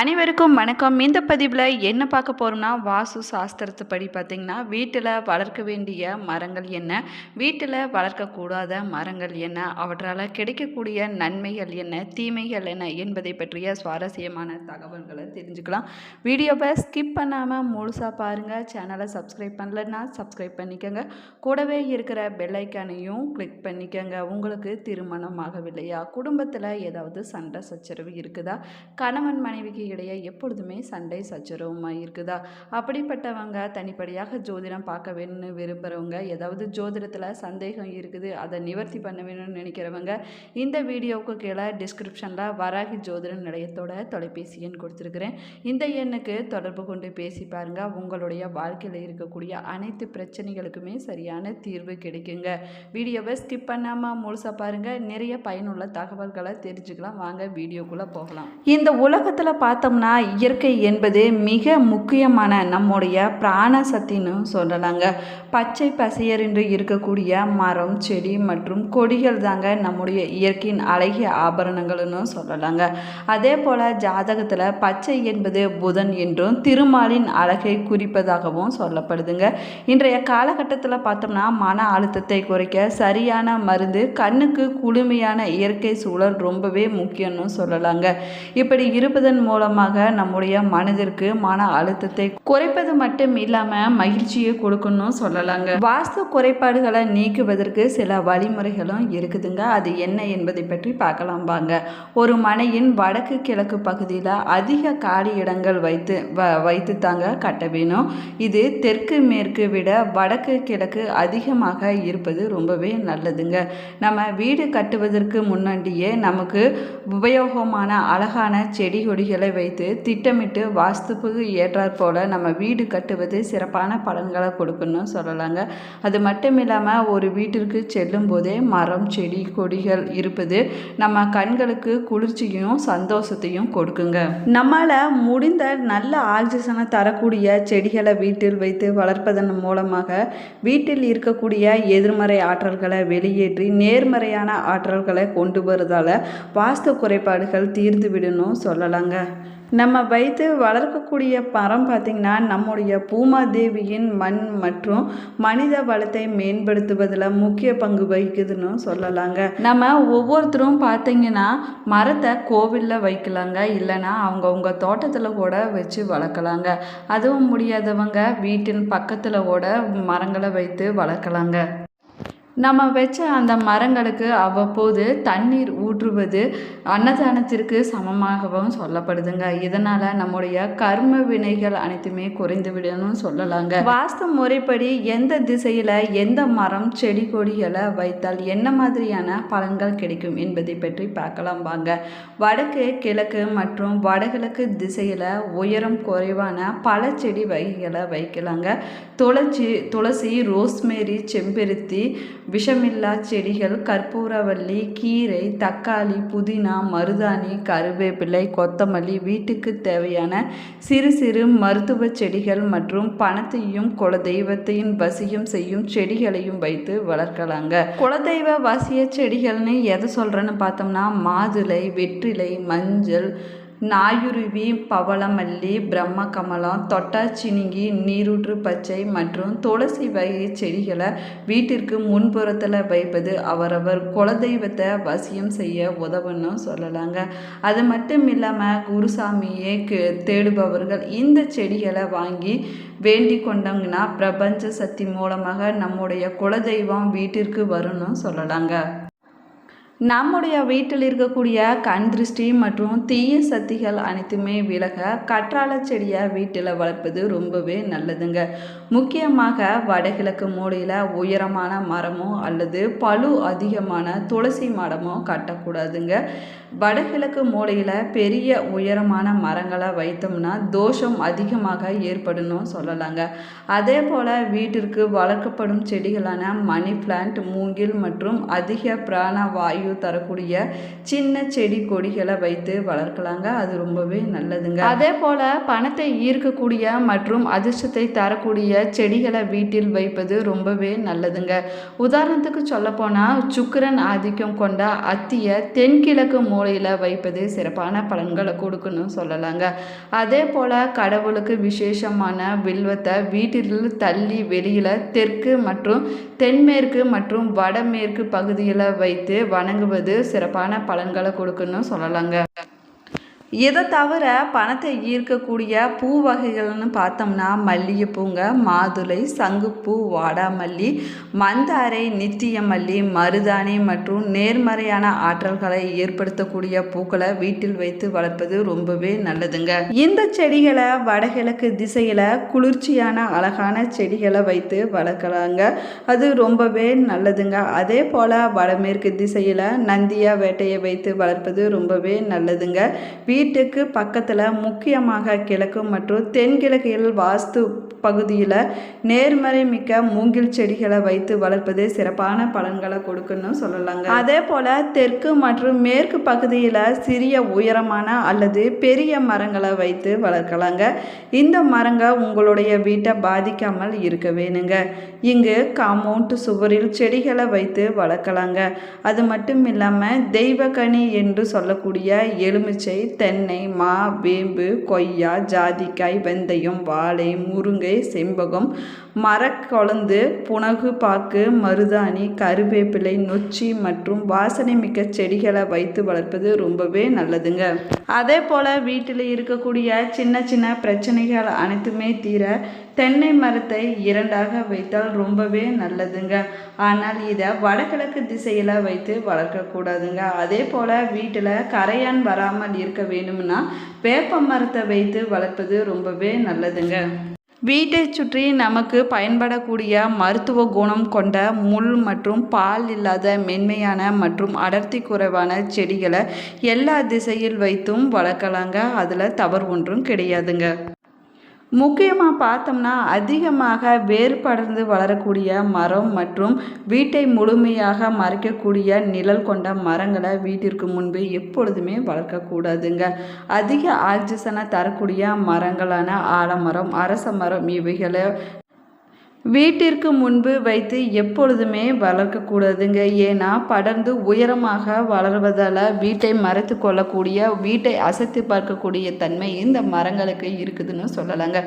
அனைவருக்கும் வணக்கம். இந்த பதிவில் என்ன பார்க்க போகிறோம்னா வாஸ்து சாஸ்திரத்தை படி பார்த்திங்கன்னா வீட்டில் வளர்க்க வேண்டிய மரங்கள் என்ன? வீட்டில் வளர்க்கக்கூடாத மரங்கள் என்ன? அவற்றால் கிடைக்கக்கூடிய நன்மைகள் என்ன? தீமைகள் என்ன? என்பதை பற்றிய சுவாரஸ்யமான தகவல்களை தெரிஞ்சுக்கலாம். வீடியோவை ஸ்கிப் பண்ணாமல் முழுசாக பாருங்கள் சேனலை சப்ஸ்கிரைப் பண்ணலன்னா சப்ஸ்கிரைப் பண்ணிக்கோங்க. கூடவே இருக்கிற பெல்லைக்கானையும் கிளிக் பண்ணிக்கோங்க. உங்களுக்கு திருமணம் ஆகவில்லையா? குடும்பத்தில் ஏதாவது சண்டை சச்சரவு இருக்குதா? கணவன் மனைவிக்கு இடையே எப்பொழுதுமே சண்டை சச்சரவுமாக இருக்குதா? அப்படிப்பட்டவங்க தனிப்படியாக ஜோதிடம் பார்க்க வேணும்னு விரும்புகிறவங்க ஏதாவது ஜோதிடத்தில் சந்தேகம் இருக்குது அதை நிவர்த்தி பண்ண வேணும்னு நினைக்கிறவங்க இந்த வீடியோவுக்கு கீழே டிஸ்கிரிப்ஷனில் வராகி ஜோதிட நிலையத்தோட தொலைபேசி எண் கொடுத்துருக்குறேன். இந்த எண்ணுக்கு தொடர்பு கொண்டு பேசி பாருங்கள் உங்களுடைய வாழ்க்கையில் இருக்கக்கூடிய அனைத்து பிரச்சனைகளுக்குமே சரியான தீர்வு கிடைக்குங்க. வீடியோவை ஸ்கிப் பண்ணாமல் முழுசாக பாருங்கள் நிறைய பயனுள்ள தகவல்களை தெரிஞ்சுக்கலாம். வாங்க வீடியோக்குள்ளே போகலாம். இந்த உலகத்தில் பார்த்தோம்னா இயற்கை என்பது மிக முக்கியமான நம்முடைய பிராண சக்தின்னு சொல்லலாங்க. பச்சை பசையரென்று இருக்கக்கூடிய மரம் செடி மற்றும் கொடிகள் தாங்க நம்முடைய இயற்கையின் அழகிய ஆபரணங்கள்னு சொல்லலாங்க. அதே போல் ஜாதகத்தில் பச்சை என்பது புதன் என்றும் திருமாலின் அழகை குறிப்பதாகவும் சொல்லப்படுதுங்க. இன்றைய காலகட்டத்தில் பார்த்தோம்னா மன அழுத்தத்தை குறைக்க சரியான மருந்து கண்ணுக்கு குளுமையான இயற்கை சூழல் ரொம்பவே முக்கியம்னு சொல்லலாங்க. இப்படி இருப்பதன் மூலம் மூலமாக நம்முடைய மனதிற்கு மன அழுத்தத்தை குறைப்பது மட்டும் இல்லாமல் மகிழ்ச்சியை கொடுக்கணும் சொல்லலாங்க. வாஸ்து குறைபாடுகளை நீக்குவதற்கு சில வழிமுறைகளும் இருக்குதுங்க. அது என்ன என்பதை பற்றி பார்க்கலாம் வாங்க. ஒரு மனையின் வடக்கு கிழக்கு பகுதியில் அதிக காலி இடங்கள் வைத்து வ வைத்து தாங்க கட்ட வேணும். இது தெற்கு மேற்கு விட வடக்கு கிழக்கு அதிகமாக இருப்பது ரொம்பவே நல்லதுங்க. நம்ம வீடு கட்டுவதற்கு முன்னாடியே நமக்கு உபயோகமான அழகான செடி கொடிகளை வைத்து திட்டமிட்டு வாஸ்துப்புக்கு ஏற்றாற் போல் நம்ம வீடு கட்டுவது சிறப்பான பலன்களை கொடுக்கணும்னு சொல்லலாங்க. அது மட்டும் இல்லாமல் ஒரு வீட்டிற்கு செல்லும் போதே மரம் செடி கொடிகள் இருப்பது நம்ம கண்களுக்கு குளிர்ச்சியும் சந்தோஷத்தையும் கொடுக்குங்க. நம்மளால் முடிந்த நல்ல ஆக்சிஜனை தரக்கூடிய செடிகளை வீட்டில் வைத்து வளர்ப்பதன் மூலமாக வீட்டில் இருக்கக்கூடிய எதிர்மறை ஆற்றல்களை வெளியேற்றி நேர்மறையான ஆற்றல்களை கொண்டு வருவதால் வாஸ்து குறைபாடுகள் தீர்ந்து விடணும் சொல்லலாங்க. நம்ம வைத்து வளர்க்கக்கூடிய மரம் பார்த்திங்கன்னா நம்முடைய பூமாதேவியின் மண் மற்றும் மனித வளத்தை மேம்படுத்துவதில் முக்கிய பங்கு வகிக்குதுன்னு சொல்லலாங்க. நம்ம ஒவ்வொருத்தரும் பார்த்திங்கன்னா மரத்தை கோவிலில் வைக்கலாங்க. இல்லைன்னா அவங்கவுங்க தோட்டத்தில் கூட வச்சு வளர்க்கலாங்க. அதுவும் முடியாதவங்க வீட்டின் பக்கத்தில் கூட மரங்களை வைத்து வளர்க்கலாங்க. நம்ம வச்ச அந்த மரங்களுக்கு அவ்வப்போது தண்ணீர் ஊற்றுவது அன்னதானத்திற்கு சமமாகவும் சொல்லப்படுதுங்க. இதனால் நம்முடைய கர்ம வினைகள் அனைத்துமே குறைந்து விடணும்னு சொல்லலாங்க. வாஸ்து முறைப்படி எந்த திசையில் எந்த மரம் செடி கொடிகளை வைத்தால் என்ன மாதிரியான பலன்கள் கிடைக்கும் என்பதை பற்றி பார்க்கலாம் வாங்க. வடக்கு கிழக்கு மற்றும் வடகிழக்கு திசையில் உயரம் குறைவான பல செடி வகைகளை வைக்கலாங்க. துளசி துளசி ரோஸ்மேரி செம்பருத்தி விஷமில்லா செடிகள் கற்பூரவள்ளி கீரை தக்காளி புதினா மருதாணி கருவேப்பிலை கொத்தமல்லி வீட்டுக்கு தேவையான சிறு சிறு மருத்துவ செடிகள் மற்றும் பணத்தையும் குலதெய்வத்தையும் வசியம் செய்யும் செடிகளையும் வைத்து வளர்க்கலாங்க. குலதெய்வ வசிய செடிகள்னு எதை சொல்கிறேன்னு பார்த்தோம்னா மாதுளை வெற்றிலை மஞ்சள் நாயுருவி பவளமல்லி பிரம்ம கமலம் தொட்டாச்சினிங்கி நீரூற்று பச்சை மற்றும் துளசி வகை செடிகளை வீட்டிற்கு முன்புறத்தில் வைப்பது அவரவர் குலதெய்வத்தை வசியம் செய்ய உதவுன்னு சொல்லலாங்க. அது மட்டும் இல்லாமல் குருசாமியை தேடுபவர்கள் இந்த செடிகளை வாங்கி வேண்டி கொண்டோங்கன்னா பிரபஞ்ச சக்தி மூலமாக நம்முடைய குலதெய்வம் வீட்டிற்கு வரும்னு சொல்லலாங்க. நம்முடைய வீட்டில் இருக்கக்கூடிய கண் திருஷ்டி மற்றும் தீய சக்திகள் அனைத்துமே விலக கற்றாழை செடியை வீட்டில் வளர்ப்பது ரொம்பவே நல்லதுங்க. முக்கியமாக வடகிழக்கு மூலையில் உயரமான மரமோ அல்லது பழு அதிகமான துளசி மரமோ கட்டக்கூடாதுங்க. வடகிழக்கு மூலையில் பெரிய உயரமான மரங்களை வைத்தோம்னா தோஷம் அதிகமாக ஏற்படணும் சொல்லலாங்க. அதே போல் வீட்டிற்கு வளர்க்கப்படும் செடிகளான மணி பிளான்ட் மூங்கில் மற்றும் அதிக பிராண வாயு தரக்கூடிய சின்ன செடி கொடிகளை வைத்து வளர்க்கலாங்க. அது ரொம்பவே நல்லதுங்க. அதே போல் பணத்தை ஈர்க்கக்கூடிய மற்றும் அதிர்ஷ்டத்தை தரக்கூடிய செடிகளை வீட்டில் வைப்பது ரொம்பவே நல்லதுங்க. உதாரணத்துக்கு சொல்லப்போனால் சுக்கிரன் ஆதிக்கம் கொண்ட அத்தியை தென்கிழக்கு மூலையில் வைப்பது சிறப்பான பலன்களை கொடுக்குன்னு சொல்லலாங்க. அதே போல் கடவுளுக்கு விசேஷமான வில்வத்தை வீட்டில் தள்ளி வெளியில் தெற்கு மற்றும் தென்மேற்கு மற்றும் வடமேற்கு பகுதியில் வைத்து வணங்க வழங்குவது சிறப்பான பலன்களை கொடுக்குன்னு சொல்லலாங்க. இதை தவிர பணத்தை ஈர்க்கக்கூடிய பூ வகைகள்னு பார்த்தோம்னா மல்லிகைப்பூங்க மாதுளை சங்குப்பூ வாடாமல்லி மந்தாரை நித்திய மல்லி மருதாணி மற்றும் நேர்மறையான ஆற்றல்களை ஏற்படுத்தக்கூடிய பூக்களை வீட்டில் வைத்து வளர்ப்பது ரொம்பவே நல்லதுங்க. இந்த செடிகளை வடகிழக்கு திசையில் குளிர்ச்சியான அழகான செடிகளை வைத்து வளர்க்கலாங்க. அது ரொம்பவே நல்லதுங்க. அதே போல் வடமேற்கு திசையில் நந்தியா வேட்டையை வைத்து வளர்ப்பது ரொம்பவே நல்லதுங்க. வீ வீட்டுக்கு பக்கத்தில் முக்கியமாக கிழக்கு மற்றும் தென்கிழக்கில் வாஸ்து பகுதியில் நேர்மறை மிக்க மூங்கில் செடிகளை வைத்து வளர்ப்பது சிறப்பான பலன்களை கொடுக்குன்னு சொல்லலாங்க. அதே போல் தெற்கு மற்றும் மேற்கு பகுதியில் சிறிய உயரமான அல்லது பெரிய மரங்களை வைத்து வளர்க்கலாங்க. இந்த மரங்க உங்களுடைய வீட்டை பாதிக்காமல் இருக்க வேணுங்க. இங்கு காம்பவுண்ட் சுவரில் செடிகளை வைத்து வளர்க்கலாங்க. அது மட்டும் இல்லாமல் தெய்வக்கனி என்று சொல்லக்கூடிய எலுமிச்சை தென்னை மா வேம்பு கொய்யா ஜாதிக்காய் வெந்தயம் வாழை முருங்கை செம்பகம் மரக்கொழுந்து புனகு பாக்கு மருதாணி கருவேப்பிலை நொச்சி மற்றும் வாசனை மிக்க செடிகளை வைத்து வளர்ப்பது ரொம்பவே நல்லதுங்க. அதே போல் வீட்டில் இருக்கக்கூடிய சின்ன சின்ன பிரச்சனைகள் அனைத்துமே தீர தென்னை மரத்தை இரண்டாக வைத்தால் ரொம்பவே நல்லதுங்க. ஆனால் இதை வடகிழக்கு திசையில் வைத்து வளர்க்கக்கூடாதுங்க அதே போல் வீட்டில் கரையான் வராமல் இருக்க வேணும்னா வேப்ப மரத்தை வைத்து வளர்ப்பது ரொம்பவே நல்லதுங்க. வீட்டை சுற்றி நமக்கு பயன்படக்கூடிய மருத்துவ குணம் கொண்ட முள் மற்றும் பால் இல்லாத மென்மையான மற்றும் அடர்த்தி குறைவான செடிகளை எல்லா திசையில் வைத்தும் வளர்க்கலாங்க. அதில் தவறு ஒன்றும் கிடையாதுங்க. முக்கியமாக பார்த்தோம்னா அதிகமாக வேர் படர்ந்து வளரக்கூடிய மரம் மற்றும் வீட்டை முழுமையாக மறைக்கக்கூடிய நிழல் கொண்ட மரங்களை வீட்டிற்கு முன்பு எப்பொழுதுமே வளர்க்கக்கூடாதுங்க. அதிக ஆக்சிஜனை தரக்கூடிய மரங்களான ஆலமரம் அரச மரம் இவைகளை வீட்டிற்கு முன்பு வைத்து எப்பொழுதுமே வளர்க்கக்கூடாதுங்க. ஏன்னா படர்ந்து உயரமாக வளர்வதால் வீட்டை மறைத்து கொள்ளக்கூடிய வீட்டை அசைத்து பார்க்கக்கூடிய தன்மை இந்த மரங்களுக்கு இருக்குதுன்னு சொல்லலாங்க.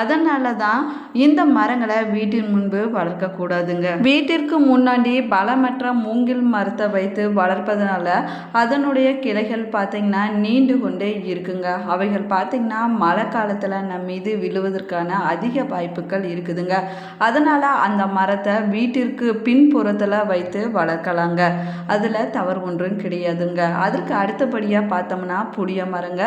அதனால தான் இந்த மரங்களை வீட்டின் முன்பு வளர்க்கக்கூடாதுங்க. வீட்டிற்கு முன்னாடி பலமற்ற மூங்கில் மரத்தை வைத்து வளர்ப்பதனால அதனுடைய கிளைகள் பார்த்திங்கன்னா நீண்டு கொண்டே இருக்குங்க. அவைகள் பார்த்திங்கன்னா மழை காலத்தில் நம்ம மீது விழுவதற்கான அதிக வாய்ப்புகள் இருக்குதுங்க. அதனால் அந்த மரத்தை வீட்டிற்கு பின்புறத்தில் வைத்து வளர்க்கலாங்க. அதில் தவறு ஒன்றும் கிடையாதுங்க. அதற்கு அடுத்தபடியாக பார்த்தோம்னா புளிய மரங்க.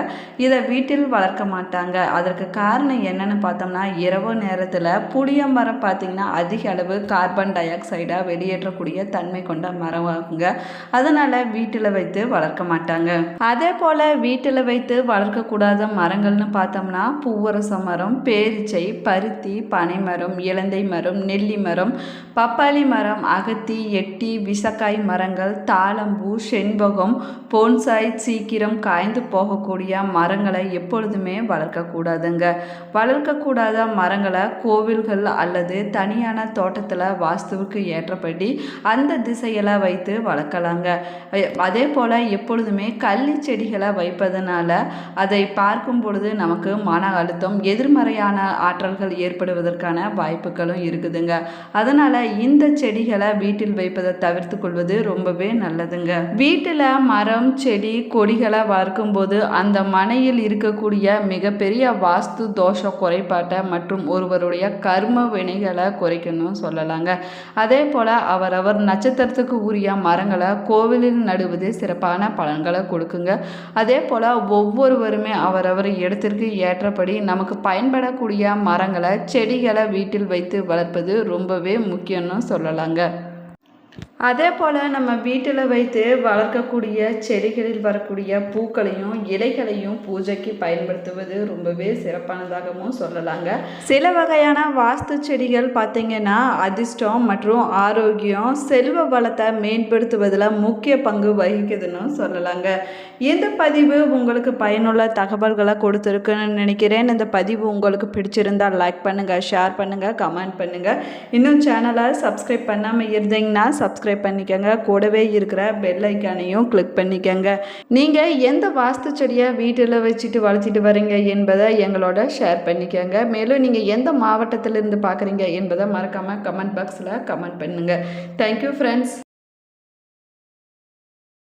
இதை வீட்டில் வளர்க்க மாட்டாங்க. அதற்கு காரணம் என்னன்னு பார்த்தோம்னா இரவு நேரத்தில் புளிய மரம் பார்த்திங்கன்னா அதிக அளவு கார்பன் டை ஆக்சைடாக வெளியேற்றக்கூடிய தன்மை கொண்ட மரமாகுங்க. அதனால் வீட்டில் வைத்து வளர்க்க மாட்டாங்க. அதே போல் வீட்டில் வைத்து வளர்க்கக்கூடாத மரங்கள்னு பார்த்தோம்னா பூவரச மரம் பேரிச்சை பருத்தி பனைமரம் இலந்தை மரம் நெல்லி மரம் பப்பாளி மரம் அகத்தி எட்டி விசக்காய் மரங்கள் தாளம்பூ செண்பகம் போன்சாய் சீக்கிரம் காய்ந்து போகக்கூடிய மரங்களை எப்பொழுதுமே வளர்க்கக்கூடாதுங்க. வளர்க்கக்கூடாத மரங்களை கோவில்கள் அல்லது தனியான தோட்டத்தில் வாஸ்துவுக்கு ஏற்றபடி அந்த திசையில் வைத்து வளர்க்கலாங்க. அதே போல் எப்பொழுதுமே கள்ளி செடிகளை வைப்பதனால அதை பார்க்கும் பொழுது நமக்கு மன அழுத்தம் எதிர்மறையான ஆற்றல்கள் ஏற்படுவதற்கான வாய்ப்புகள் வாய்ப்புகளும் இருக்குதுங்க. அதனால் இந்த செடிகளை வீட்டில் வைப்பதை தவிர்த்து கொள்வது ரொம்பவே நல்லதுங்க. வீட்டில் மரம் செடி கொடிகளை வளர்க்கும்போது அந்த மனையில் இருக்கக்கூடிய மிகப்பெரிய வாஸ்து தோஷ குறைபாட்டை மற்றும் ஒருவருடைய கர்ம வினைகளை குறைக்கணும் சொல்லலாங்க. அதே போல் அவரவர் நட்சத்திரத்துக்கு உரிய மரங்களை கோவிலில் நடுவது சிறப்பான பலன்களை கொடுக்குங்க. அதே போல் ஒவ்வொருவருமே அவரவர் இடத்திற்கு ஏற்றபடி நமக்கு பயன்படக்கூடிய மரங்களை செடிகளை வீட்டில் வைத்து வளர்ப்பது ரொம்பவே முக்கியம்னு சொல்லலாங்க. அதே போல் நம்ம வீட்டில் வைத்து வளர்க்கக்கூடிய செடிகளில் வரக்கூடிய பூக்களையும் இலைகளையும் பூஜைக்கு பயன்படுத்துவது ரொம்பவே சிறப்பானதாகவும் சொல்லலாங்க. சில வகையான வாஸ்து செடிகள் பார்த்திங்கன்னா அதிர்ஷ்டம் மற்றும் ஆரோக்கியம் செல்வ வளத்தை மேம்படுத்துவதில் முக்கிய பங்கு வகிக்குதுன்னு சொல்லலாங்க. இந்த பதிவு உங்களுக்கு பயனுள்ள தகவல்களை கொடுத்துருக்குன்னு நினைக்கிறேன். இந்த பதிவு உங்களுக்கு பிடிச்சிருந்தால் லைக் பண்ணுங்கள் ஷேர் பண்ணுங்கள் கமெண்ட் பண்ணுங்கள் இன்னும் சேனலை சப்ஸ்கிரைப் பண்ணாமல் இருந்தீங்கன்னா சப்ஸ்கிரைப் பண்ணிக்கோங்க. கூடவே இருக்கிற பெல் ஐக்கானையும் கிளிக் பண்ணிக்கோங்க. நீங்கள் எந்த வாஸ்து செடியை வீட்டில் வச்சுட்டு வளர்த்திட்டு வரீங்க என்பதை எங்களோட ஷேர் பண்ணிக்கோங்க. மேலும் நீங்கள் எந்த மாவட்டத்திலிருந்து பார்க்குறீங்க என்பதை மறக்காமல் கமெண்ட் பாக்ஸில் கமெண்ட் பண்ணுங்கள் தேங்க்யூ ஃப்ரெண்ட்ஸ்